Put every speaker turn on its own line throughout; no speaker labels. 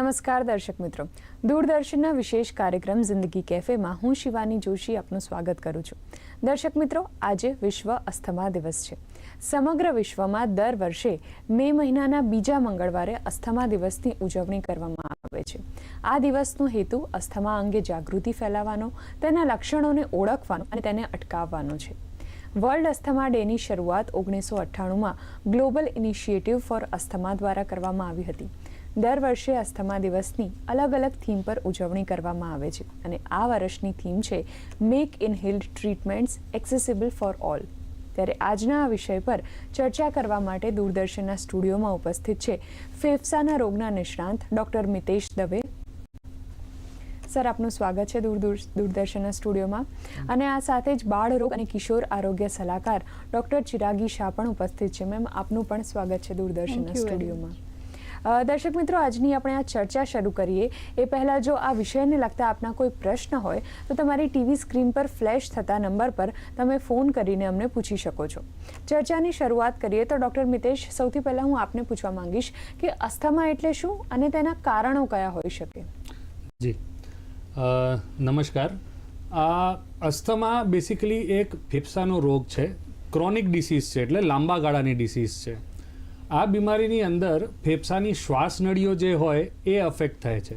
નમસ્કાર દર્શક મિત્રો. દૂરદર્શનના વિશેષ કાર્યક્રમ જિંદગી કેફેમાં હું શિવાની જોશી આપનું સ્વાગત કરું છું. દર્શક મિત્રો, આજે વિશ્વ અસ્થમા દિવસ છે. સમગ્ર વિશ્વમાં દર વર્ષે મે મહિનાના બીજા મંગળવારે અસ્થમા દિવસની ઉજવણી કરવામાં આવે છે. આ દિવસનો હેતુ અસ્થમા અંગે જાગૃતિ ફેલાવવાનો, તેના લક્ષણોને ઓળખવાનો અને તેને અટકાવવાનો છે. વર્લ્ડ અસ્થમા ડેની શરૂઆત ઓગણીસો અઠ્ઠાણુંમાં ગ્લોબલ ઇનિશિયેટિવ ફોર અસ્થમા દ્વારા કરવામાં આવી હતી. દર વર્ષે અસ્થમા દિવસની અલગ અલગ થીમ પર ઉજવણી કરવામાં આવે છે અને આ વર્ષની થીમ છે make inhaled treatments accessible for all ત્યારે આજના આ વિષય પર ચર્ચા કરવા માટે દૂરદર્શનના સ્ટુડિયોમાં ઉપસ્થિત છે ફેફસાના રોગના નિષ્ણાંત ડૉક્ટર મિતેશ દવે. સર આપનું સ્વાગત છે દૂર દૂર દૂરદર્શનના સ્ટુડિયોમાં. અને આ સાથે જ બાળ રોગ અને કિશોર આરોગ્ય સલાહકાર ડૉક્ટર ચિરાગી શાહ પણ ઉપસ્થિત છે. મેમ આપનું પણ સ્વાગત છે દૂરદર્શનના સ્ટુડિયોમાં. દર્શક મિત્રો, આજની આપણે આ ચર્ચા શરૂ કરીએ. એ પહેલાં જો આ વિષયને લગતા આપના કોઈ પ્રશ્ન હોય, તો તમારી ટીવી સ્ક્રીન પર ફ્લેશ થતા નંબર પર તમે ફોન કરીને અમને પૂછી શકો છો. ચર્ચાની શરૂઆત કરીએ તો ડૉક્ટર મિતેશ, સૌથી પહેલાં હું આપને પૂછવા માંગીશ કે અસ્થમા એટલે શું અને તેના કારણો કયા હોઈ શકે?
જી. નમસ્કાર. આ અસ્થમા બેસિકલી એક ફેફસાનો રોગ છે. ક્રોનિક ડિસીઝ છે એટલે લાંબા ગાળાની ડિસીઝ છે. આ બીમારીની અંદર ફેફસાની શ્વાસ નળીઓ જે હોય એ અફેક્ટ થાય છે.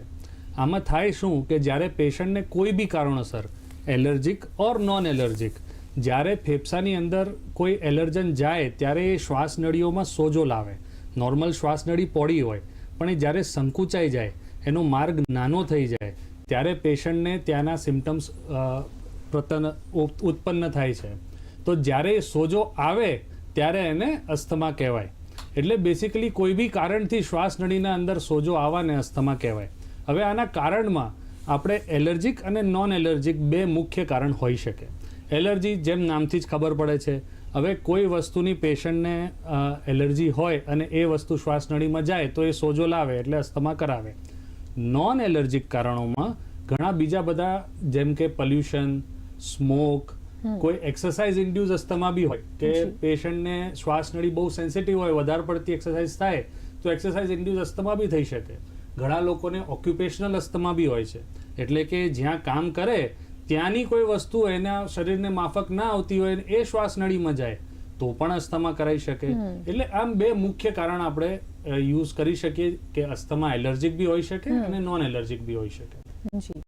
આમાં થાય શું કે જ્યારે પેશન્ટને કોઈ બી કારણોસર એલર્જીક ઓર નોન એલર્જીક જ્યારે ફેફસાની અંદર કોઈ એલર્જન જાય ત્યારે એ શ્વાસ નળીઓમાં સોજો લાવે. નોર્મલ શ્વાસ નળી પહોળી હોય, પણ એ જ્યારે સંકુચાઈ જાય, એનો માર્ગ નાનો થઈ જાય, ત્યારે પેશન્ટને ત્યાંના સિમ્ટમ્સ પ્રતન ઉત- ઉત્પન્ન થાય છે. તો જ્યારે એ સોજો આવે, ત્યારે એને અસ્થમા કહેવાય. એટલે બેસિકલી કોઈ બી કારણથી શ્વાસ નળીના અંદર સોજો આવવાને અસ્થમા કહેવાય. હવે આના કારણમાં આપણે એલર્જીક અને નોન એલર્જીક બે મુખ્ય કારણ હોઈ શકે. એલર્જી જેમ નામથી જ ખબર પડે છે. હવે કોઈ વસ્તુની પેશન્ટને એલર્જી હોય અને એ વસ્તુ શ્વાસ નળીમાં જાય તો એ સોજો લાવે એટલે અસ્થમા કરાવે. નોન એલર્જીક કારણોમાં ઘણા બીજા બધા જેમ કે પોલ્યુશન સ્મોક કોઈ એક્સરસાઇઝ ઇન્ડ્યુસ અસ્થમા બી હોય કે. પેશન્ટને શ્વાસ નળી બહુ સેન્સિટિવ હોય વધારે પડતી એક્સરસાઇઝ થાય તો એક્સરસાઇઝ ઇન્ડ્યુસ અસ્થમા બી થઈ શકે. ઘણા લોકોને ઓક્યુપેશનલ અસ્થમા બી હોય છે. એટલે કે જ્યાં કામ કરે ત્યાંની કોઈ વસ્તુ એના શરીરને માફક ના આવતી હોય એ શ્વાસ નળીમાં જાય તો પણ અસ્થમા કરાઈ શકે. એટલે આમ બે મુખ્ય કારણ આપણે યુઝ કરી શકીએ કે અસ્થમા એલર્જીક બી હોઈ શકે અને નોન એલર્જીક બી હોઈ શકે.
જી.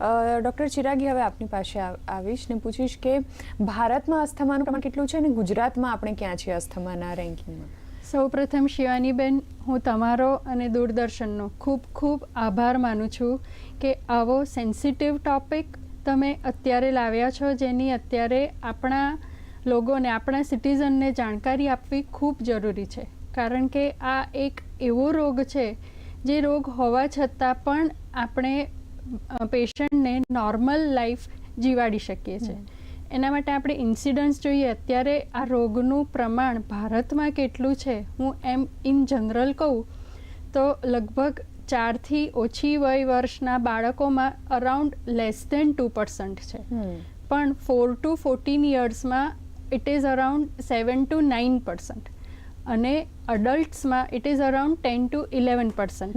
ડૉક્ટર ચિરાગી હવે આપની પાસે આવીશ ને પૂછીશ કે ભારતમાં અસ્થમાનું પ્રમાણ કેટલું છે અને ગુજરાતમાં આપણે ક્યાં છીએ અસ્થમાના રેન્કિંગમાં
સૌપ્રથમ શિવાનીબેન, હું તમારો અને દૂરદર્શનનો ખૂબ ખૂબ આભાર માનું છું કે આવો સેન્સિટિવ ટોપિક તમે અત્યારે લાવ્યા છો જેની અત્યારે આપણા લોકોને, આપણા સિટીઝનને જાણકારી આપવી ખૂબ જરૂરી છે. કારણ કે આ એક એવો રોગ છે જે રોગ હોવા છતાં પણ આપણે પેશન્ટને નોર્મલ લાઈફ જીવાડી શકીએ છીએ. એના માટે આપણે ઇન્સિડન્સ જોઈએ. અત્યારે આ રોગનું પ્રમાણ ભારતમાં કેટલું છે? હું એમ ઇન જનરલ કહું તો લગભગ ચારથી ઓછી વય વર્ષના બાળકોમાં around less than two percent છે. પણ four two fourteen યર્સમાં it is around seven to nine percent. અને અડલ્ટ્સમાં it is around ten to eleven percent.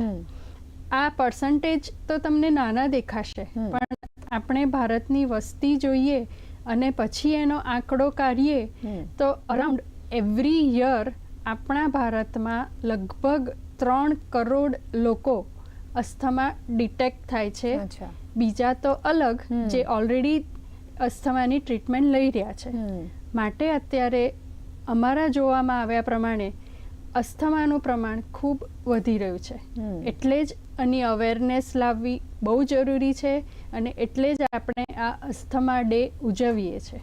આ પર્સન્ટેજ તો તમને નાના દેખાશે પણ આપણે ભારતની વસ્તી જોઈએ અને પછી એનો આંકડો કાઢીએ તો અરાઉન્ડ એવરી યર આપણા ભારતમાં લગભગ ત્રણ કરોડ લોકો અસ્થમા ડિટેક્ટ થાય છે. બીજા તો અલગ જે ઓલરેડી અસ્થમાની ટ્રીટમેન્ટ લઈ રહ્યા છે. માટે અત્યારે અમારા જોવામાં આવ્યા પ્રમાણે અસ્થમાનું પ્રમાણ ખૂબ વધી રહ્યું છે. એટલે જ આની અવેરનેસ લાવવી બહુ જરૂરી છે અને એટલે જ આપણે આ અસ્થમા ડે ઉજવીએ છીએ.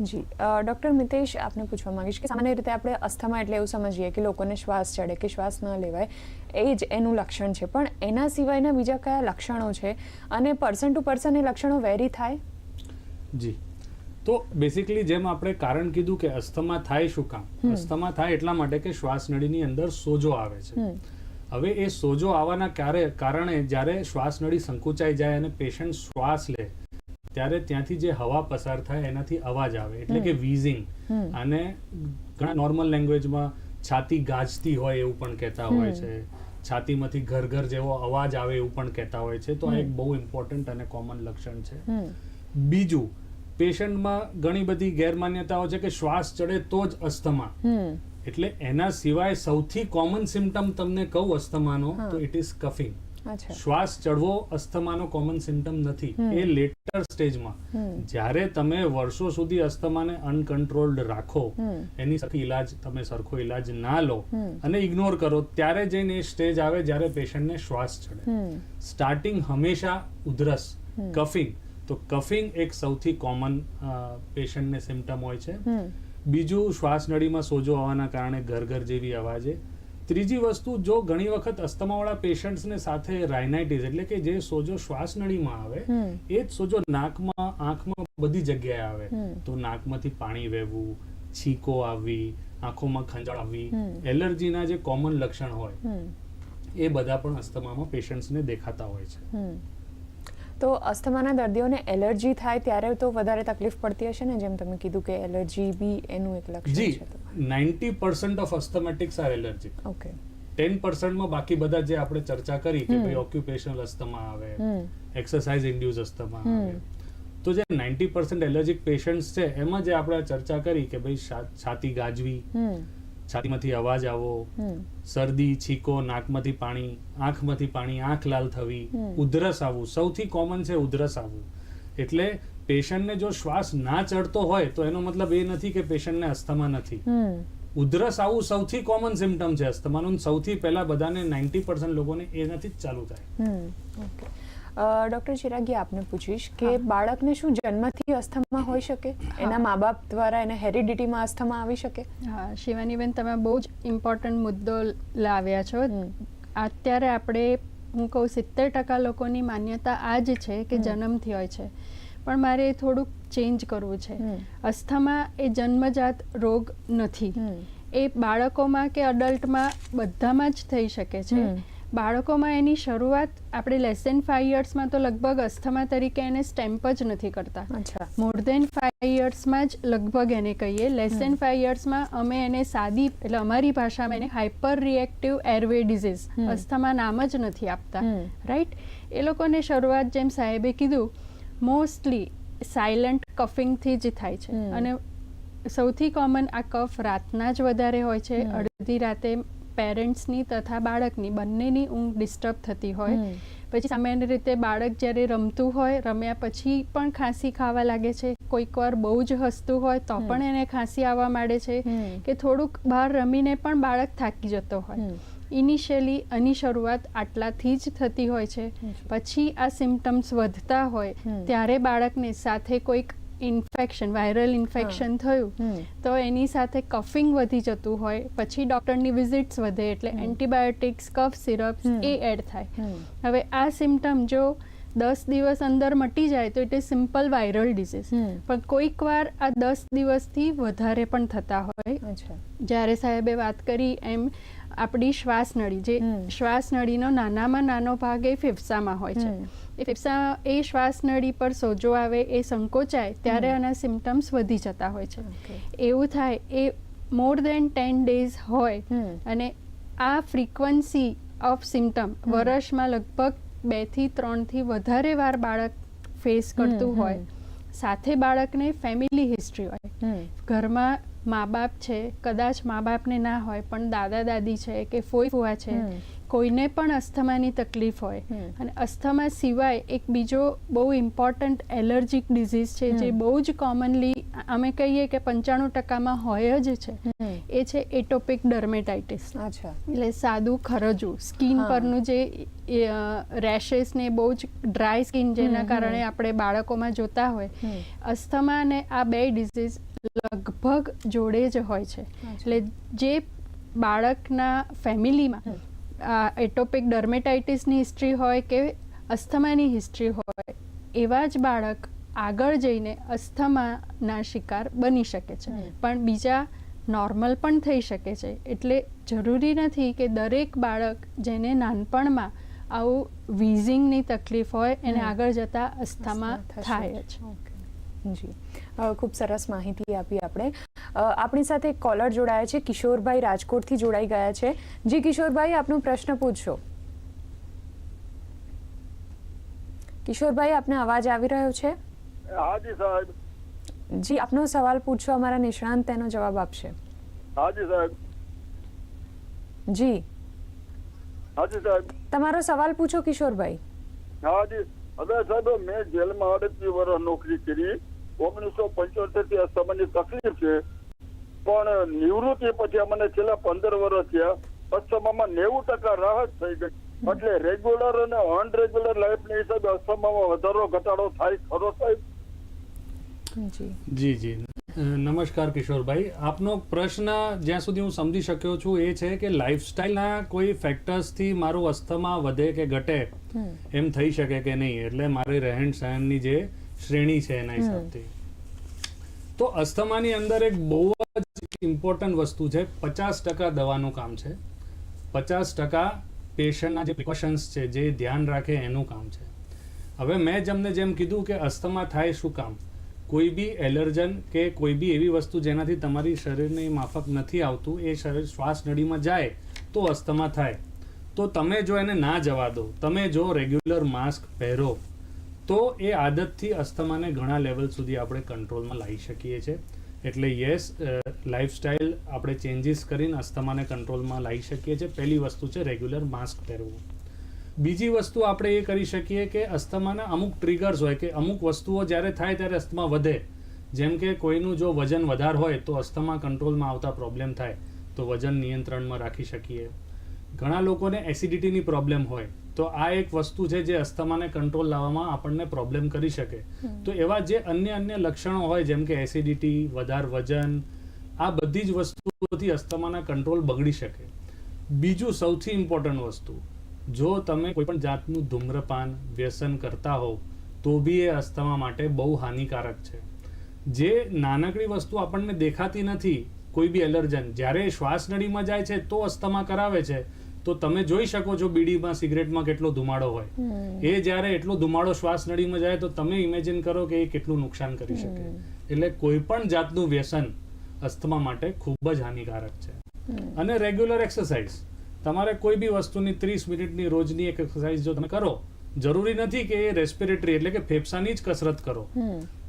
જી. ડૉક્ટર મિતેશ આપને પૂછવા માંગીશ કે સામાન્ય રીતે આપણે અસ્થમા એટલે એવું સમજીએ કે લોકોને શ્વાસ ચડે કે શ્વાસ ન લેવાય એ જ એનું લક્ષણ છે. પણ એના સિવાયના બીજા કયા લક્ષણો છે? અને પર્સન ટુ પર્સન એ લક્ષણો વેરી થાય?
જી. તો બેસિકલી જેમ આપણે કારણ કીધું કે અસ્થમા થાય શું કામ? અસ્થમા થાય એટલા માટે કે શ્વાસ નળીની અંદર સોજો આવે છે. હવે એ સોજો આવવાના ક્યારે કારણે જ્યારે શ્વાસ નળી સંકુચાઈ જાય અને પેશન્ટ શ્વાસ લે ત્યારે ત્યાંથી જે હવા પસાર થાય એનાથી અવાજ આવે. એટલે કે. વીઝિંગ અને ઘણા નોર્મલ લેંગ્વેજમાં છાતી ગાજતી હોય એવું પણ કહેતા હોય છે. છાતીમાંથી ઘર ઘર જેવો અવાજ આવે એવું પણ કહેતા હોય છે. તો આ એક. બહુ ઇમ્પોર્ટન્ટ અને કોમન લક્ષણ છે. બીજું પેશન્ટમાં ઘણી બધી ગેરમાન્યતાઓ છે કે શ્વાસ ચડે તો જ અસ્થમા. એટલે એના સિવાય સૌથી કોમન સિમ્ટમ તમને કહું અસ્થમાનો તો ઇટ ઇઝ કફિંગ શ્વાસ ચડવો અસ્થમાનો કોમન સિમ્ટમ નથી. એ લેટર સ્ટેજમાં જ્યારે તમે વર્ષો સુધી અસ્થમાને અનકન્ટ્રોલ્ડ રાખો એની સરખી ઇલાજ તમે સરખો ઇલાજ ના લો અને ઇગ્નોર કરો ત્યારે જઈને એ સ્ટેજ આવે જ્યારે પેશન્ટને શ્વાસ ચડે. સ્ટાર્ટિંગ હંમેશા ઉધરસ કફિંગ તો કફિંગ એક સૌથી કોમન પેશન્ટને સિમ્ટમ હોય છે. બીજું શ્વાસનળીમાં સોજો આવવાના કારણે ઘરઘર જેવી અવાજે. ત્રીજી વસ્તુ જો ઘણી વખત અસ્થમાવાળા પેશન્ટ્સને સાથે રાઇનાઇટિસ એટલે કે જે સોજો શ્વાસનળીમાં આવે એ જ સોજો નાકમાં આંખમાં બધી જગ્યાએ આવે. તો નાકમાંથી પાણી વહેવું છીકો આવવી આંખોમાં ખંજળ આવવી. એલર્જીના જે કોમન લક્ષણ હોય એ બધા પણ અસ્થમામાં પેશન્ટ્સને દેખાતા હોય છે.
તો અસ્થમાના દર્દીઓને એલર્જી થાય ત્યારે તો વધારે તકલીફ પડતી હશે ને? જેમ તમે કીધું કે એલર્જી બી એનું એક લક્ષણ છે
ninety percent of asthmatics are allergy.
Okay.
Ten પર્સન્ટમાં બાકી બધા જે આપણે ચર્ચા કરી કે ભાઈ ઓક્યુપેશનલ અસ્થમા આવે એક્સરસાઇઝ ઇન્ડ્યુસ અસ્થમા આવે. તો જે નાઇન્ટી પર્સન્ટ એલર્જીક પેશન્ટ્સ છે એમાં જે આપણે ચર્ચા કરી કે ભાઈ છાતી ગાજવી છાતીમાંથી અવાજ આવવો શરદી છીકો નાકમાંથી પાણી આંખમાંથી પાણી આંખ લાલ થવી. ઉધરસ આવવું સૌથી કોમન છે ઉધરસ આવવું. એટલે પેશન્ટને જો શ્વાસ ના ચડતો હોય તો એનો મતલબ એ નથી કે પેશન્ટને અસ્થમા નથી. ઉધરસ આવવું સૌથી કોમન સિમ્ટમ છે અસ્થમાનું સૌથી પહેલા બધાને નાઇન્ટી પર્સન્ટ લોકોને એનાથી જ ચાલુ થાય.
ઓકે. ડોક્ટર ચિરાગી આપને પૂછીશ કે બાળકને શું જન્મથી અસ્થમા હોઈ શકે? એના મા બાપ દ્વારા એને હેરિડિટીમાં અસ્થમા આવી શકે?
હા શિવાનીબેન તમે બહુ જ ઇમ્પોર્ટન્ટ મુદ્દો લાવ્યા છો. અત્યારે આપણે હું કહું સિત્તેર ટકા લોકોની માન્યતા આ જ છે કે જન્મથી હોય છે. પણ મારે થોડુંક ચેન્જ કરવું છે. અસ્થમા એ જન્મજાત રોગ નથી. એ બાળકોમાં કે અડલ્ટમાં બધામાં જ થઈ શકે છે. બાળકોમાં એની શરૂઆત આપણે લેસ દેન ફાઈવ યર્સમાં તો લગભગ અસ્થમા તરીકે એને સ્ટેમ્પ જ નથી કરતા. મોર દેન ફાઈવ યર્સમાં જ લગભગ એને કહીએ. લેસ દેન ફાઈવ યર્સમાં અમે એને સાદી એટલે અમારી ભાષામાં એને hyper reactive airway
disease
asthma નામ જ નથી આપતા. રાઈટ એ લોકોને શરૂઆત જેમ સાહેબે કીધું મોસ્ટલી સાયલન્ટ કફિંગથી જ થાય છે. અને સૌથી કોમન આ કફ રાતના જ વધારે હોય છે. અડધી રાતે પેરેન્ટ્સની તથા બાળકની બંનેની ઊંઘ ડિસ્ટર્બ થતી હોય. પછી સામાન્ય રીતે બાળક જ્યારે રમતું હોય રમ્યા પછી પણ ખાંસી ખાવા લાગે છે. કોઈક વાર બહુ જ હસતું હોય તો પણ એને ખાંસી આવવા માંડે છે કે થોડુંક બહાર રમીને પણ બાળક થાકી જતો હોય. ઇનિશિયલી આની શરૂઆત આટલાથી જ થતી હોય છે. પછી આ સિમ્ટમ્સ વધતા હોય ત્યારે બાળકને સાથે કોઈક ઇન્ફેક્શન વાયરલ ઇન્ફેક્શન થયું. તો એની સાથે કફિંગ વધી જતું હોય પછી ડૉક્ટરની વિઝિટ્સ વધે એટલે. એન્ટીબાયોટિક્સ કફ સિરપ્સ એ એડ થાય. હવે આ સિમ્ટમ જો દસ દિવસ અંદર મટી જાય તો it is simple viral
disease
પણ કોઈક વાર આ દસ દિવસથી વધારે પણ થતા હોય. જ્યારે સાહેબે વાત કરી એમ આપણી શ્વાસનળી જે શ્વાસનળીનો નાનામાં નાનો ભાગ એ ફેફસામાં હોય છે. એ ફેફસા એ શ્વાસનળી પર સોજો આવે એ સંકોચાય ત્યારે આના સિમ્ટમ્સ વધી જતા હોય છે. એવું થાય એ મોર દેન ટેન ડેઝ હોય અને આ ફ્રીક્વન્સી ઓફ સિમ્ટમ વર્ષમાં લગભગ બેથી ત્રણથી વધારે વાર બાળક ફેસ કરતું હોય. સાથે બાળકને ફેમિલી હિસ્ટ્રી હોય. ઘરમાં મા બાપ છે કદાચ મા બાપને ના હોય પણ દાદા દાદી છે કે ફોઈ ફુવા છે. કોઈને પણ અસ્થમાની તકલીફ હોય અને અસ્થમા સિવાય એક બીજો બહુ ઇમ્પોર્ટન્ટ એલર્જીક ડિઝીઝ છે જે બહુ જ કોમનલી અમે કહીએ કે પંચાણું ટકામાં હોય જ છે. એ છે એટોપિક ડર્મેટાઇટિસ એટલે સાદું ખરજું સ્કિન પરનું જે રેશેસ ને બહુ જ ડ્રાય સ્કિન જેના કારણે આપણે બાળકોમાં જોતા હોય. અસ્થમા અને આ બે ડિઝીઝ લગભગ જોડે જ હોય છે. એટલે જે બાળકના ફેમિલીમાં એટોપિક ડર્મેટાઇટિસની હિસ્ટ્રી હોય કે અસ્થમાની હિસ્ટ્રી હોય એવા જ બાળક આગળ જઈને અસ્થમાના શિકાર બની શકે છે. પણ બીજા નોર્મલ પણ થઈ શકે છે. એટલે જરૂરી નથી કે દરેક બાળક જેને નાનપણમાં આવું વીઝિંગની તકલીફ હોય એને આગળ જતાં અસ્થમા થાય
ઓકે. જી. ખૂબ સરસ માહિતી આપી આપણે. આપણી સાથે એક કોલર જોડાયા છે કિશોરભાઈ રાજકોટથી જોડાઈ ગયા છે. જી કિશોરભાઈ આપનો પ્રશ્ન પૂછશો કિશોરભાઈ આપને અવાજ આવી રહ્યો છે?
હાજી સાહેબ.
જી આપનો સવાલ પૂછશો અમારા નિષ્ણાંત તેનો જવાબ આપશે.
હાજી સાહેબ.
જી.
હાજી સાહેબ.
તમારો સવાલ પૂછો કિશોરભાઈ.
હાજી હવે સાહેબ મેં જેલમાં અડત્રીસ વર્ષ નોકરી કરી. ઓગણીસો પંચોતેરથી અસ્થમાની તકલીફ છે. પણ નિવૃત્તિ પછી અમને છેલ્લા પંદર વર્ષ થયા. અસમામાં નેવું ટકા રાહત થઈ ગઈ. એટલે રેગ્યુલર અને અનરેગ્યુલર લાઈફના હિસાબે અસમામાં વધારો ઘટાડો થાય ખરો સાહેબ?
જી.
જી જી. નમસ્કાર કિશોરભાઈ. આપનો પ્રશ્ન જ્યાં સુધી હું સમજી શક્યો છું એ છે કે લાઇફસ્ટાઇલના કોઈ ફેક્ટર્સથી મારું અસ્થમા વધે કે ઘટે એમ થઈ શકે કે નહીં? એટલે મારી રહેણ સહેણની જે શ્રેણી છે એના હિસાબથી. તો અસ્થમાની અંદર એક બહુ જ ઇમ્પોર્ટન્ટ વસ્તુ છે. પચાસ ટકા દવાનું કામ છે. પચાસ ટકા પેશન્ટના જે પ્રિકોશન્સ છે જે ધ્યાન રાખે એનું કામ છે. હવે મેં તમને જેમ કીધું કે અસ્થમા થાય શું કામ? કોઈ બી એલર્જન કે કોઈ બી એવી વસ્તુ જેનાથી તમારી શરીરની માફક નથી આવતું એ શરીર શ્વાસ નળીમાં જાય તો અસ્થમા થાય. તો તમે જો એને ના જવા દો તમે જો રેગ્યુલર માસ્ક પહેરો તો એ આદતથી અસ્થમાને ઘણા લેવલ સુધી આપણે કંટ્રોલમાં લાવી શકીએ છીએ. એટલે યસ લાઇફસ્ટાઇલ આપણે ચેન્જીસ કરીને અસ્થમાને કંટ્રોલમાં લાવી શકીએ છીએ. પહેલી વસ્તુ છે રેગ્યુલર માસ્ક પહેરવું. બીજી વસ્તુ આપણે એ કરી શકીએ કે અસ્થમાના અમુક ટ્રિગર્સ હોય કે અમુક વસ્તુઓ જ્યારે થાય ત્યારે અસ્થમા વધે. જેમ કે કોઈનું જો વજન વધાર હોય તો અસ્થમા કંટ્રોલમાં આવતા પ્રોબ્લેમ થાય. તો વજન નિયંત્રણમાં રાખી શકીએ. ઘણા લોકોને એસિડિટીની પ્રોબ્લેમ હોય. તો આ એક વસ્તુ છે જે અસ્થમાને કંટ્રોલ લાવવામાં આપણને પ્રોબ્લેમ કરી શકે. તો એવા જે અન્ય અન્ય લક્ષણો હોય જેમ કે એસિડિટી વધાર વજન આ બધી જ વસ્તુઓથી અસ્થમાના કંટ્રોલ બગડી શકે. બીજું સૌથી ઇમ્પોર્ટન્ટ વસ્તુ જો તમે કોઈ પણ જાતનું ધૂમ્રપાન વ્યસન કરતા હોવ તો બી એ અસ્થમા માટે બહુ હાનિકારક છે. જે નાનકડી વસ્તુ આપણને દેખાતી નથી કોઈ બી એલર્જન જ્યારે શ્વાસનળીમાં જાય છે તો અસ્થમા કરાવે છે. તો તમે જોઈ શકો છો બીડીમાં સિગરેટમાં કેટલો ધુમાડો હોય. એ જ્યારે એટલો ધુમાડો શ્વાસ નળીમાં જાય તો તમે ઇમેજિન કરો કે એ કેટલું નુકસાન કરી શકે. એટલે કોઈ પણ જાતનું વ્યસન અસ્થમા માટે ખૂબ જ હાનિકારક છે. અને રેગ્યુલર એક્સરસાઇઝ. તમારે કોઈ બી વસ્તુની ત્રીસ મિનિટની રોજની એક એક્સરસાઇઝ જો તમે કરો જરૂરી નથી કે એ રેસ્પિરેટરી એટલે કે ફેફસાની જ કસરત કરો.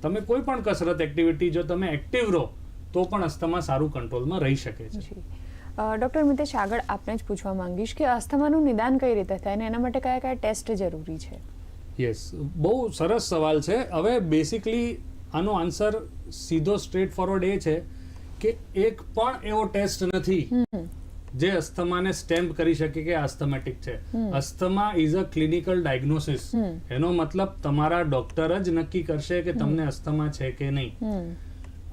તમે કોઈ પણ કસરત એક્ટિવિટી જો તમે એક્ટિવ રહો તો પણ અસ્થમા સારું કંટ્રોલમાં રહી શકે છે.
ડૉક્ટર મિતેશ આગળ આપને જ પૂછવા માંગીશ કે અસ્થમાનું નિદાન કઈ રીતે થાય અને એના માટે કયા કયા ટેસ્ટ જરૂરી છે?
યસ બહુ સરસ સવાલ છે. હવે બેસિકલી આનો આન્સર સીધો સ્ટ્રેટ ફોરવર્ડ એ છે કે એક પણ એવો ટેસ્ટ નથી જે અસ્થમાને સ્ટેમ્પ કરી શકે કે અસ્થમેટિક છે. Asthma is a clinical
diagnosis
એનો મતલબ તમારા ડોક્ટર જ નક્કી કરશે કે તમને અસ્થમા છે કે નહીં.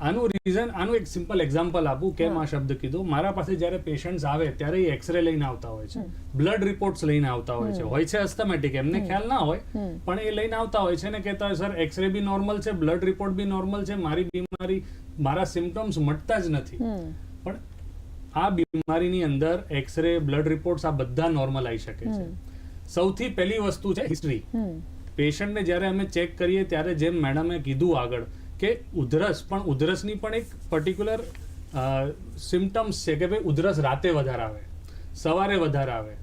આનું રીઝન આનું એક સિમ્પલ એક્ઝામ્પલ આપું કેમ આ શબ્દ કીધું. મારા પાસે જ્યારે પેશન્ટ્સ આવે ત્યારે એ એક્સરે લઈને આવતા હોય છે. બ્લડ રિપોર્ટ્સ લઈને આવતા હોય છે. હોય છે અસ્થમેટિક એમને ખ્યાલ ના હોય પણ એ લઈને આવતા હોય છે ને કહેતા હોય સર એક્સરે બી નોર્મલ છે બ્લડ રિપોર્ટ બી નોર્મલ છે મારી બીમારી મારા સિમ્ટમ્સ મટતા જ નથી. પણ આ બીમારીની અંદર એક્સરે બ્લડ રિપોર્ટ્સ આ બધા નોર્મલ આવી શકે છે. સૌથી પહેલી વસ્તુ છે હિસ્ટ્રી. પેશન્ટને જ્યારે અમે ચેક કરીએ ત્યારે જેમ મેડમે કીધું આગળ કે ઉધરસ, પણ ઉધરસની પણ એક પર્ટિક્યુલર સિમ્ટમ્સ છે કે ભાઈ ઉધરસ રાતે વધારે આવે સવારે વધારે આવે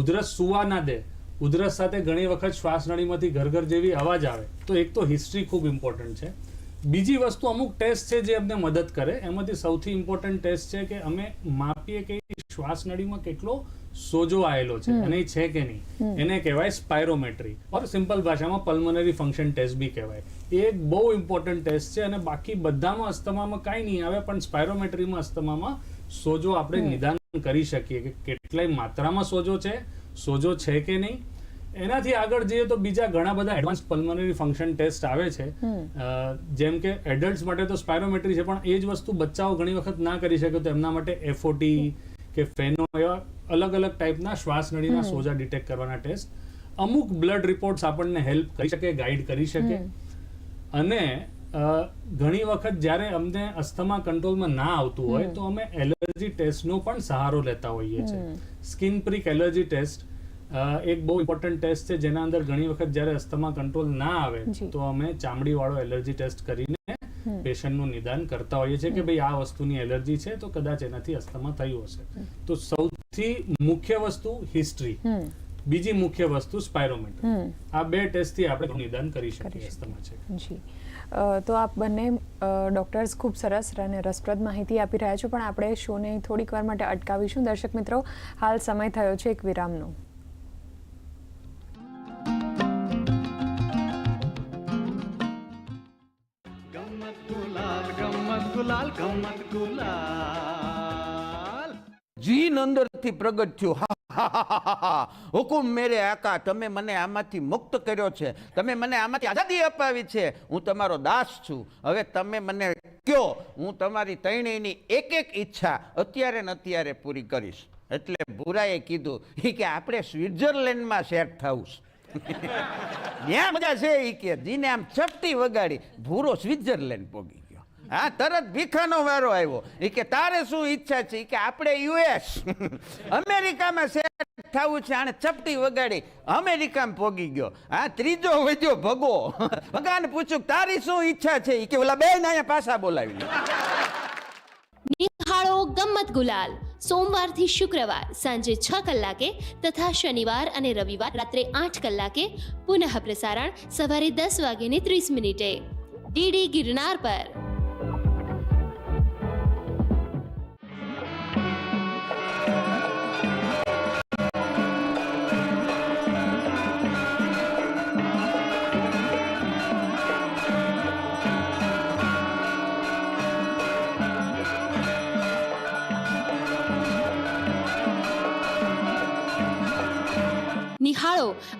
ઉધરસ સુવા ના દે, ઉધરસ સાથે ઘણી વખત શ્વાસનળીમાંથી ઘરઘર જેવી અવાજ આવે. તો એક તો હિસ્ટ્રી ખૂબ ઇમ્પોર્ટન્ટ છે. બીજી વસ્તુ અમુક ટેસ્ટ છે જે અમને મદદ કરે. એમાંથી સૌથી ઇમ્પોર્ટન્ટ ટેસ્ટ છે કે અમે માપીએ કે શ્વાસનળીમાં કેટલો સોજો આવેલો છે. અને એ છે કે નહીં? એને કહેવાય સ્પાયરોમેટ્રી ઓર સિમ્પલ ભાષામાં પલ્મનરી ફંક્શન ટેસ્ટ બી કહેવાય. એ એક બહુ ઇમ્પોર્ટન્ટ ટેસ્ટ છે અને બાકી બધામાં અસ્થમામાં કાંઈ નહીં આવે પણ સ્પાયરોમેટ્રીમાં અસ્થમામાં સોજો આપણે નિદાન કરી શકીએ કે કેટલાય માત્રામાં સોજો છે સોજો છે કે નહીં? એનાથી આગળ જઈએ તો બીજા ઘણા બધા એડવાન્સ પલ્મનરી ફંક્શન ટેસ્ટ આવે છે. જેમ કે એડલ્ટ્સ માટે તો સ્પાયરોમેટ્રી છે પણ એ જ વસ્તુ બચ્ચાઓ ઘણી વખત ના કરી શકે તો એમના માટે એફઓટી કે ફેનો એવા અલગ અલગ ટાઈપના શ્વાસ નળીના સોજા ડિટેક્ટ કરવાના ટેસ્ટ. અમુક બ્લડ રિપોર્ટ્સ આપણને હેલ્પ કરી શકે ગાઈડ કરી શકે. અને ઘણી વખત જ્યારે અમને અસ્થમા કંટ્રોલમાં ના આવતું હોય તો અમે એલર્જી ટેસ્ટનો પણ સહારો લેતા હોઈએ છીએ. સ્કિન પ્રિક એલર્જી ટેસ્ટ એક બહુ ઇમ્પોર્ટન્ટ ટેસ્ટ છે જેના અંદર ઘણી વખત જ્યારે અસ્થમા કંટ્રોલ ના આવે તો અમે ચામડીવાળો એલર્જી ટેસ્ટ કરીને પેશન્ટનું નિદાન કરતા હોઈએ છીએ કે ભાઈ આ વસ્તુની એલર્જી છે તો કદાચ એનાથી અસ્થમા થયું હશે. તો સૌથી મુખ્ય વસ્તુ હિસ્ટ્રી. બીજી મુખ્ય વસ્તુ સ્પાયરોમીટર આ બે ટેસ્ટથી આપણે નિદાન કરી શકીએ અસ્થમા છે.
જી. તો આપ બંને ડોક્ટર્સ ખૂબ સરસ અને રસપ્રદ માહિતી આપી રહ્યા છો પણ આપણે શોને થોડીક વાર માટે અટકાવીશું. દર્શક મિત્રો હાલ સમય થયો છે એક વિરામનો.
ગુલાલ ગમત ગુલાલ
જીન અંદરથી પ્રગટ થયું. હા. હુકુમ મેરે આકા, તમે મને આમાંથી મુક્ત કર્યો છે. તમે મને આમાંથી આઝાદી અપાવી છે. હું તમારો દાસ છું. હવે તમે મને કયો? હું તમારી ત્રણેયની એક એક ઈચ્છા અત્યારે ને અત્યારે પૂરી કરીશ. એટલે ભૂરાએ કીધું એ કે આપણે સ્વિટ્ઝરલેન્ડમાં સેટ થવું છે. ત્યાં મજા છે ઈ કે, જીને આમ ચપટી વગાડી, ભૂરો સ્વિટ્ઝરલેન્ડ પોગી. હા, તરત ભીખાનો વારો આવ્યો. એ કે, તારે શું ઈચ્છા છે? કે, આપણે યુએસ. અમેરિકામાં સેટ થવું છે આને ચપટી વગાડી, અમેરિકામાં પોગી ગયો. હા, ત્રીજો વધ્યો ભગો. ભગાને પૂછ્યું, તારી શું ઈચ્છા છે? કે, ઓલા બેન અહીંયા પાછા બોલાવી
નિહાળો ગમ્મત ગુલાલ. સોમવારથી શુક્રવાર, સાંજે છ કલાકે તથા શનિવાર અને રવિવાર રાત્રે આઠ કલાકે પુનઃ પ્રસારણ સવારે દસ વાગ્યે ત્રીસ મિનિટે. ડીડી ગિરનાર પર.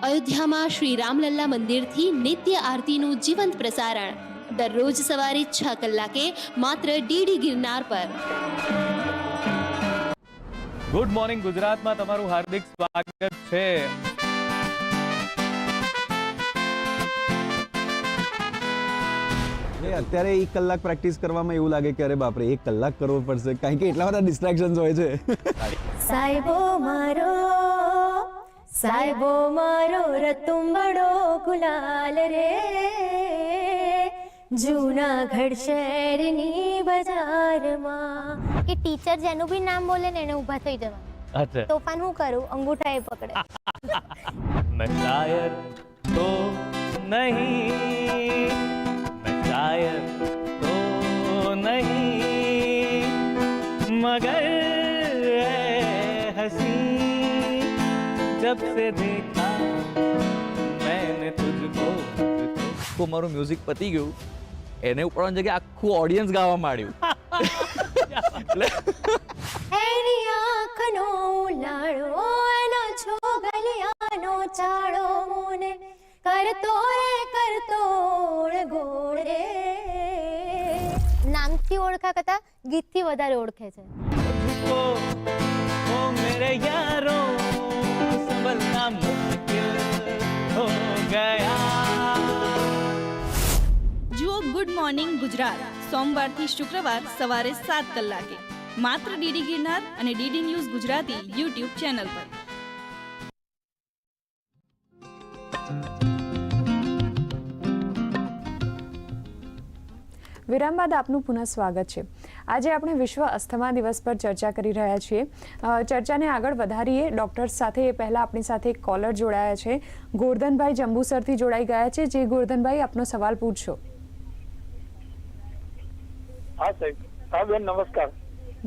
અયોધ્યામાં શ્રી રામલલ્લા મંદિરથી નિત્ય આરતીનું જીવંત પ્રસારણ. દરરોજ સવારે છ કલાકે માત્ર ડીડી ગિરનાર પર.
ગુડ મોર્નિંગ ગુજરાતમાં તમારું હાર્દિક સ્વાગત છે.
અત્યારે એક કલાક પ્રેક્ટિસ કરવામાં એવું લાગે કે અરે બાપરે એક કલાક કરવો પડશે. કારણ કે એટલા બધા ડિસ્ટ્રેક્શન્સ હોય છે.
સાહેબો મારો ಸಾಯ್ಬೋ ಮಾರೋ ರತ್ತುಂಬಡೋ ಗುಲಾಲ ರೇ જૂનાગઢ શહેરની બજારમાં
કે ટીચર જેનું બી નામ બોલે ને એને ઊભા થઈ જવા
અચ્છા
તોફાન હું કરું અંગૂઠા એ પકડે
મેં શાયર તો નહીં મેં શાયર તો નહીં મગર जब से देखा मैंने तुझको
તો મારું મ્યુઝિક પતી ગયું એને ઉપડવાની જગ્યાએ આખું ઓડિયન્સ ગાવા માંડ્યું
એની આંખનો લાડો એનો છોગલિયાનો ચાળો મોને કરતો રે કરતો ગોળ રે નામથી ઓળખા કરતા ગીતથી વધારે ઓળખે છે
तुझको ओ मेरे સંભળના મુશ્કેલ હો ગયા
જુઓ ગુડ મોર્નિંગ ગુજરાત. સોમવારથી શુક્રવાર સવારે સાત કલાકે. માત્ર ડીડી ગિરનાર અને DD news Gujarati YouTube channel પર.
વિરામ બાદ આપનું પુનઃ સ્વાગત છે. આજે આપણે વિશ્વ અસ્થમા દિવસ પર ચર્ચા કરી રહ્યા છીએ. ચર્ચાને આગળ વધારીએ ડૉક્ટર્સ સાથે એ પહેલાં આપણી સાથે એક કોલર જોડાયા છે. ગોરધનભાઈ જંબુસરથી જોડાઈ ગયા છે. જે ગોરધનભાઈ આપનો સવાલ પૂછશો
હા સાહેબ. હા બેન નમસ્કાર.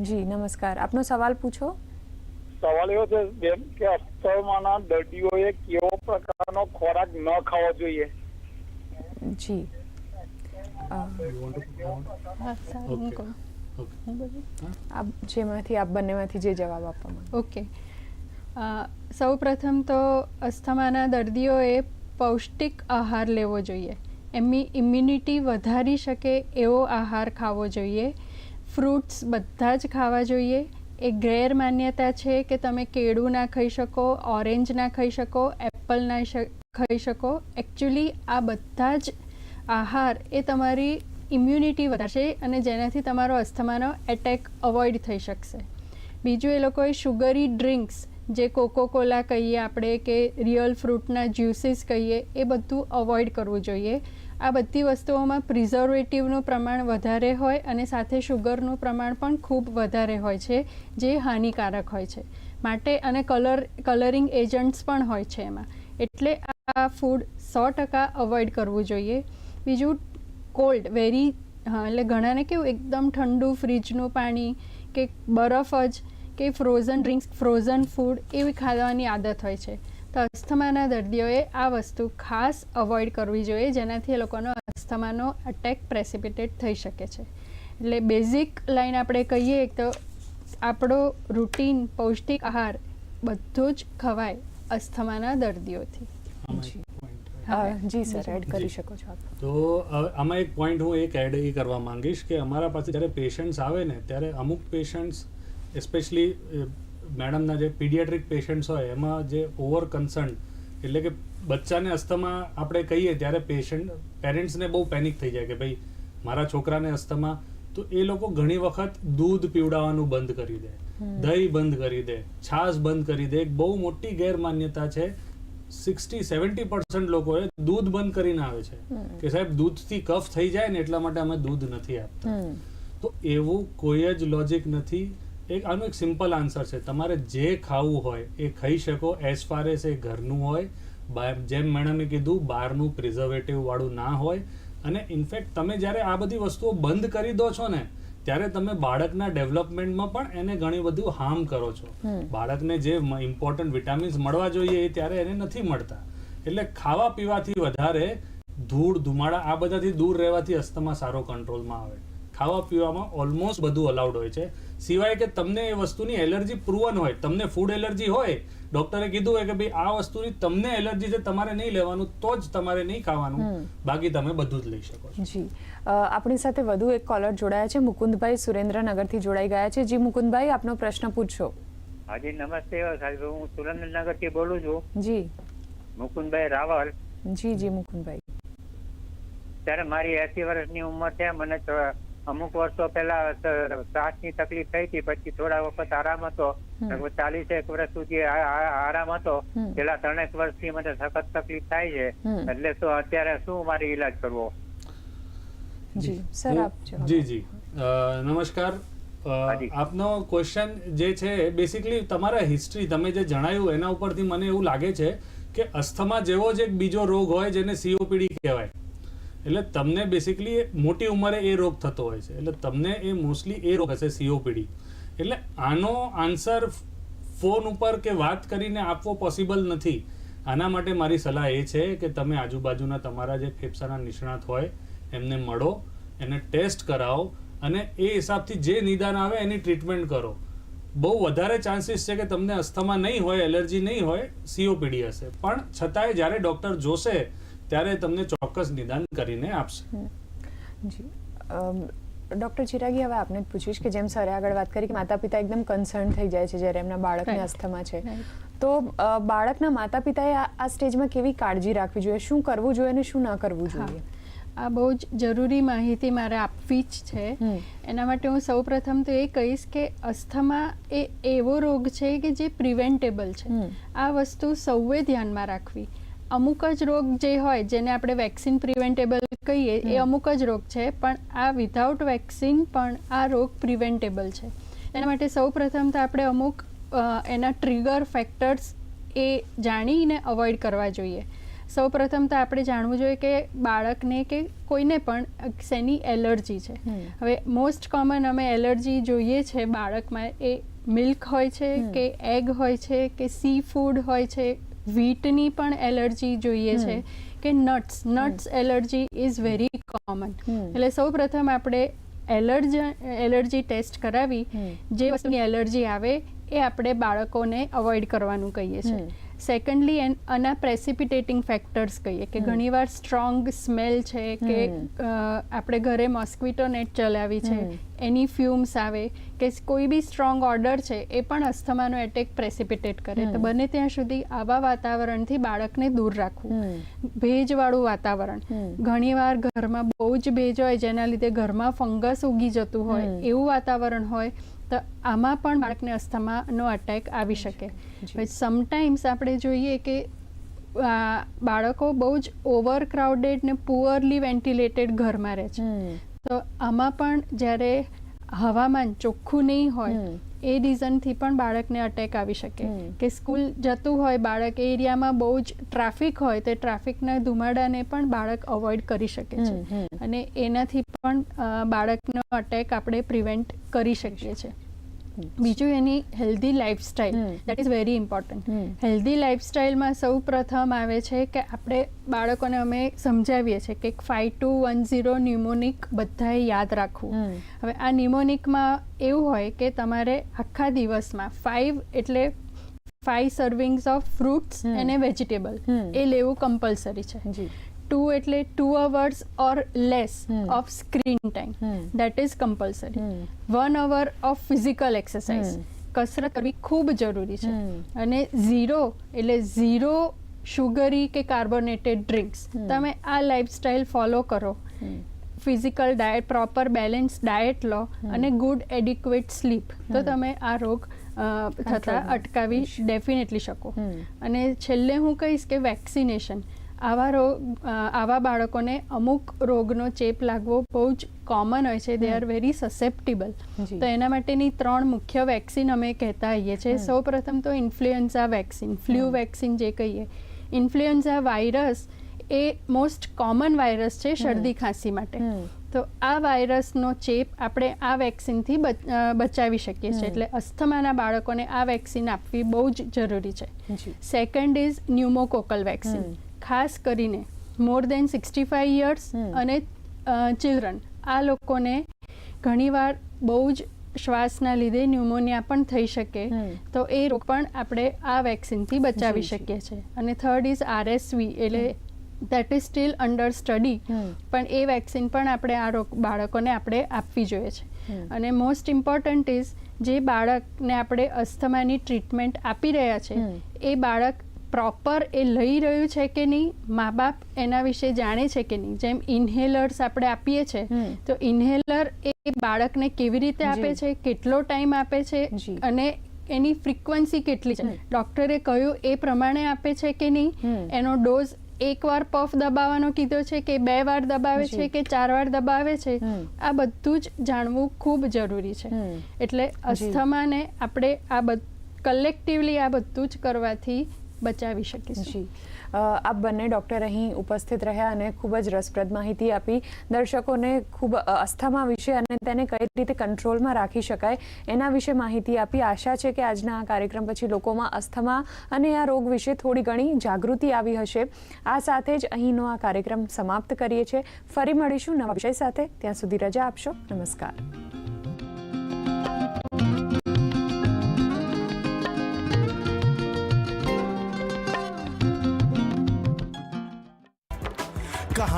જી નમસ્કાર. આપનો સવાલ પૂછો.
સવાલ એવો છે બેન કે અસ્થમાના દર્દીઓએ કેવો પ્રકારનો ખોરાક ન ખાવો જોઈએ?
જી. આપ જેમાંથી આપ બંનેમાંથી જે જવાબ આપવા માંગો.
ઓકે સૌ પ્રથમ તો અસ્થમાના દર્દીઓએ પૌષ્ટિક આહાર લેવો જોઈએ. એમની ઇમ્યુનિટી વધારી શકે એવો આહાર ખાવો જોઈએ. ફ્રૂટ્સ બધા જ ખાવા જોઈએ. એ ગેર માન્યતા છે કે તમે કેળું ના ખાઈ શકો ઓરેન્જ ના ખાઈ શકો એપલ ના ખાઈ શકો. એકચ્યુઅલી આ બધા જ આહાર એ તમારી ઇમ્યુનિટી વધારશે અને જેનાથી તમારો અસ્થમાનો એટેક અવોઇડ થઈ શકશે. બીજું એ લોકોએ શુગરી ડ્રિંક્સ જે કોકો કોલા કહીએ આપણે કે રિયલ ફ્રૂટના જ્યુસીસ કહીએ, એ બધું અવોઇડ કરવું જોઈએ. આ બધી વસ્તુઓમાં પ્રિઝર્વેટિવનું પ્રમાણ વધારે હોય અને સાથે શુગરનું પ્રમાણ પણ ખૂબ વધારે હોય છે, જે હાનિકારક હોય છે. માટે અને કલર કલરિંગ એજન્ટ્સ પણ હોય છે એમાં. એટલે આ ફૂડ સો ટકા અવોઇડ કરવું જોઈએ. બીજું કોલ્ડ, વેરી, હા, એટલે ઘણાને કેવું એકદમ ઠંડુ ફ્રીજનું પાણી કે બરફ જ કે ફ્રોઝન ડ્રિંક્સ ફ્રોઝન ફૂડ એવી ખાવાની આદત હોય છે. તો અસ્થમાના દર્દીઓએ આ વસ્તુ ખાસ અવોઇડ કરવી જોઈએ, જેનાથી એ લોકોનો અસ્થમાનો અટેક પ્રેસિપિટેટ થઈ શકે છે. એટલે બેઝિક લાઈન આપણે કહીએ તો આપણો રૂટીન પૌષ્ટિક આહાર બધું જ ખવાય અસ્થમાના દર્દીઓથી
આમાં એક point
અ, જી સર એડ કરી શકો છો આપ.
તો આમાં એક પોઈન્ટ હું એક એડ એ કરવા માંગીશ કે અમારા પાસે જ્યારે પેશન્ટ્સ આવે ને ત્યારે અમુક પેશન્ટ્સ એસ્પેશલી મેડમના જે પીડિયાટ્રિક પેશન્ટ્સ હોય એમાં જે ઓવર કન્સર્ન એટલે કે બચ્ચાને અસ્થમા આપણે કહીએ ત્યારે પેશન્ટ પેરેન્ટ્સને બહુ પેનિક થઈ જાય કે ભાઈ મારા છોકરાને અસ્થમા તો એ લોકો ઘણી વખત દૂધ પીવડાવવાનું બંધ કરી દે. દહીં બંધ કરી દે. છાશ બંધ કરી દે. એક બહુ મોટી ગેરમાન્યતા છે સિક્સટી સેવન્ટી પર્સન્ટ લોકોએ દૂધ બંધ કરીને આવે છે. કે સાહેબ દૂધથી કફ થઈ જાય ને એટલા માટે અમે દૂધ નથી આપતા. તો એવું કોઈ જ લોજિક નથી. એક આનું એક સિમ્પલ આન્સર છે. તમારે જે ખાવું હોય એ ખાઈ શકો. એઝ ફાર એઝ એ ઘરનું હોય જેમ મેડમે કીધું બહારનું પ્રિઝર્વેટિવ વાળું ના હોય. અને ઇનફેક્ટ તમે જ્યારે આ બધી વસ્તુઓ બંધ કરી દો છો ને ત્યારે તમે બાળકના ડેવલપમેન્ટમાં પણ એને ઘણી બધું હાર્મ કરો છો. બાળકને જે ઇમ્પોર્ટન્ટ વિટામિન્સ મળવા જોઈએ એ ત્યારે એને નથી મળતા. એટલે ખાવા પીવાથી વધારે ધૂળ ધુમાડા આ બધાથી દૂર રહેવાથી અસ્થમા સારો કંટ્રોલમાં આવે. ખાવા પીવામાં ઓલમોસ્ટ બધું અલાઉડ હોય છે. સિવાય કે તમને એ વસ્તુની એલર્જી પ્રુવન હોય તમને ફૂડ એલર્જી હોય ડોક્ટરે કીધું હોય કે ભાઈ આ વસ્તુની તમને એલર્જી છે તમારે નહીં લેવાનું તો જ તમારે નહીં ખાવાનું. બાકી તમે બધું જ લઈ શકો છો.
આપણી સાથે વધુ એક કોલર જોડાયા છે. મુકુંદભાઈ સુરેન્દ્રનગરથી જોડાઈ ગયા છે. જી મુકુંદભાઈ આપનો પ્રશ્ન પૂછશો
હાજી નમસ્તે. સાહેબ હું સુરેન્દ્રનગરથી બોલું છું.
જી.
મુકુંદભાઈ રાવલ.
જી જી મુકુંદભાઈ.
ત્યારે મારી એસી વર્ષની ઉંમર છે. મને અમુક વર્ષો પહેલા શ્વાસની તકલીફ થઈ હતી. પછી થોડા વખત આરામ હતો. લગભગ ચાલીસ એક વર્ષ સુધી આરામ હતો. પેલા ત્રણેક વર્ષથી મને સખત તકલીફ થાય છે. એટલે શું અત્યારે શું મારે ઈલાજ કરવો?
જી સર આપ
જી જી નમસ્કાર. આપનો ક્વેશ્ચન જે છે બેસિકલી તમારા હિસ્ટ્રી તમે જે જણાયું એના ઉપરથી મને એવું લાગે છે કે અસ્થમા જેવો જ એક બીજો રોગ હોય જેને સીઓપીડી કહેવાય. એટલે તમને બેસિકલી મોટી ઉંમરે એ રોગ થતો હોય છે. એટલે તમને એ મોસ્ટલી એ રોગ હશે સીઓપીડી એટલે આનો આન્સર ફોન ઉપર કે વાત કરીને આપવો પોસિબલ નથી. આના માટે મારી સલાહ એ છે કે તમે આજુબાજુના તમારા જે ફેફસાના નિષ્ણાત હોય એમને મળો એને ટેસ્ટ કરાવો અને એ હિસાબથી જે નિદાન આવે એની ટ્રીટમેન્ટ કરો. બહુ વધારે ચાન્સીસ છે કે તમને અસ્થમા નહીં હોય એલર્જી નહીં હોય સીઓપીડી હશે. પણ છતાંય જ્યારે ડૉક્ટર જોશે ત્યારે તમને ચોક્કસ નિદાન કરીને આપશે.
જી. ડૉક્ટર ચિરાગી હવે આપને પૂછીશ કે જેમ સરે આગળ વાત કરી કે માતા પિતા એકદમ કન્સર્ન થઈ જાય છે જ્યારે એમના બાળકને. અસ્થમા છે. તો બાળકના માતા પિતાએ આ આ સ્ટેજમાં કેવી કાળજી રાખવી જોઈએ? શું કરવું જોઈએ અને શું ન કરવું જોઈએ?
આ બહુ જ જરૂરી માહિતી મારે આપવી જ છે. એના માટે હું સૌપ્રથમ તો એ કહીશ કે અસ્થમા એ એવો રોગ છે કે જે પ્રિવેન્ટેબલ છે. આ વસ્તુ સૌએ ધ્યાનમાં રાખવી. અમુક જ રોગ જે હોય જેને આપણે વેક્સિન પ્રિવેન્ટેબલ કહીએ એ અમુક જ રોગ છે પણ આ વિધાઉટ વેક્સિન પણ આ રોગ પ્રિવેન્ટેબલ છે. એના માટે સૌપ્રથમ તો આપણે અમુક એના ટ્રિગર ફેક્ટર્સ એ જાણીને અવોઇડ કરવા જોઈએ. સૌપ્રથમ તો આપણે જાણવું જોઈએ કે બાળકને કે કોઈને પણ શેની એલર્જી છે. હવે મોસ્ટ કોમન અમે એલર્જી જોઈએ છે બાળકમાં એ મિલ્ક હોય છે કે એગ હોય છે કે સી ફૂડ હોય છે વ્હીટની પણ એલર્જી જોઈએ છે કે nuts nuts allergy is very
common
એટલે સૌ પ્રથમ આપણે એલર્જી એલર્જી ટેસ્ટ કરાવી. જે વસ્તુની એલર્જી આવે એ આપણે બાળકોને અવોઇડ કરવાનું કહીએ છીએ. સેકન્ડલી એન્ડ આના પ્રેસિપિટેટિંગ ફેક્ટર્સ કહીએ કે ઘણીવાર સ્ટ્રોંગ સ્મેલ છે કે આપણે ઘરે મોસ્કિટો નેટ ચલાવી છે. એની ફ્યુમ્સ આવે કે કોઈ બી સ્ટ્રોંગ ઓર્ડર છે એ પણ અસ્થમાનો એટેક પ્રેસિપિટેટ કરે. તો બને ત્યાં સુધી આવા વાતાવરણથી બાળકને દૂર રાખવું. ભેજવાળું વાતાવરણ. ઘણીવાર ઘરમાં બહુ જ ભેજ હોય જેના લીધે ઘરમાં ફંગસ ઉગી જતું હોય એવું વાતાવરણ હોય તો આમાં પણ બાળકને અસ્થમાનો અટેક આવી શકે. સમટાઈમ્સ આપણે જોઈએ કે બાળકો બહુ જ ઓવર ક્રાઉડેડ ને પુઅરલી વેન્ટિલેટેડ ઘરમાં રહે છે. તો આમાં પણ જ્યારે હવામાન ચોખ્ખું નહીં હોય એ રીઝનથી પણ બાળકને અટેક આવી શકે. કે સ્કૂલ જતું હોય બાળક એ એરિયામાં બહુ જ ટ્રાફિક હોય તે ટ્રાફિકના ધુમાડાને પણ બાળક અવોઇડ કરી શકે છે. અને એનાથી પણ બાળકનો અટેક આપણે પ્રિવેન્ટ કરી શકીએ છીએ. બીજું એની healthy lifestyle that is very important healthy લાઈફસ્ટાઈલમાં સૌ પ્રથમ આવે છે કે આપણે બાળકોને અમે સમજાવીએ છીએ કે five two one zero mnemonic બધાએ યાદ રાખવું. હવે આ ન્યુમોનિકમાં એવું હોય કે તમારે આખા દિવસમાં ફાઈવ એટલે ફાઈવ સર્વિંગ્સ ઓફ ફ્રૂટ્સ અને વેજીટેબલ એ લેવું કમ્પલસરી છે. ટુ એટલે two hours or less of screen time that is compulsory one hour of physical exercise કસરત કરવી ખૂબ જરૂરી છે. અને ઝીરો એટલે ઝીરો શુગરી કે કાર્બોનેટેડ ડ્રિંક્સ તમે આ લાઇફસ્ટાઇલ ફોલો કરો. Physical diet proper balance diet લો અને ગુડ એડિક્વેટ સ્લીપ તો તમે આ રોગ થતા અટકાવી ડેફિનેટલી શકો. અને છેલ્લે હું કહીશ કે વેક્સિનેશન આવા રોગ આવા બાળકોને અમુક રોગનો ચેપ લાગવો બહુ જ કોમન હોય છે. દે આર વેરી સસેપ્ટિબલ તો એના માટેની ત્રણ મુખ્ય વેક્સિન અમે કહેતા આવીએ છીએ. સૌ પ્રથમ તો ઇન્ફ્લુએન્ઝા વેક્સિન ફ્લૂ વેક્સિન જે કહીએ. ઇન્ફ્લુએન્ઝા વાયરસ એ મોસ્ટ કોમન વાયરસ છે શરદી ખાંસી માટે. તો આ વાયરસનો ચેપ આપણે આ વેક્સિનથી બચાવી શકીએ છીએ. એટલે અસ્થમાના બાળકોને આ વેક્સિન આપવી બહુ જ જરૂરી છે. સેકન્ડ ઇઝ ન્યુમોકોકલ વેક્સિન ખાસ કરીને more than sixty five years અને ચિલ્ડ્રન આ લોકોને ઘણીવાર બહુ જ શ્વાસના લીધે ન્યુમોનિયા પણ થઈ શકે. તો એ રોગ પણ આપણે આ વેક્સિનથી બચાવી શકીએ છીએ. અને થર્ડ ઇઝ આરએસવી એટલે that is still under study પણ એ વેક્સિન પણ આપણે આ રોગ બાળકોને આપણે આપવી જોઈએ છે. અને મોસ્ટ ઇમ્પોર્ટન્ટ ઇઝ જે બાળકને આપણે અસ્થમાની ટ્રીટમેન્ટ આપી રહ્યા છે એ બાળક પ્રોપર એ લઈ રહ્યું છે કે નહીં? મા બાપ એના વિશે જાણે છે કે નહીં? જેમ ઇન્હેલર્સ આપણે આપીએ છીએ તો ઇન્હેલર એ બાળકને કેવી રીતે આપે છે કેટલો ટાઈમ આપે છે અને એની ફ્રીક્વન્સી કેટલી છે? ડોક્ટરે કહ્યું એ પ્રમાણે આપે છે કે નહીં? એનો ડોઝ એક વાર પફ દબાવવાનો કીધો છે કે બે વાર દબાવે છે કે ચાર વાર દબાવે છે? આ બધું જ જાણવું ખૂબ જરૂરી છે. એટલે અસ્થમાને આપણે આ કલેક્ટિવલી આ બધું જ કરવાથી બચાવી શકીશું.
જી. આપ બંને ડૉક્ટર અહીં ઉપસ્થિત રહ્યા અને ખૂબ જ રસપ્રદ માહિતી આપી. દર્શકોને ખૂબ અસ્થમા વિશે અને તેને કઈ રીતે કંટ્રોલમાં રાખી શકાય એના વિશે માહિતી આપી. આશા છે કે આજના આ કાર્યક્રમ પછી લોકોમાં અસ્થમા અને આ રોગ વિશે થોડી ઘણી જાગૃતિ આવી હશે. આ સાથે જ અહીંનો આ કાર્યક્રમ સમાપ્ત કરીએ છીએ. ફરી મળીશું નવા વિષય સાથે. ત્યાં સુધી રજા આપશો. નમસ્કાર.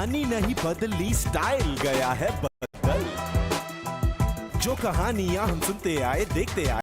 कहानी नहीं बदली स्टाइल गया है बदल जो कहानियां हम सुनते आए देखते आए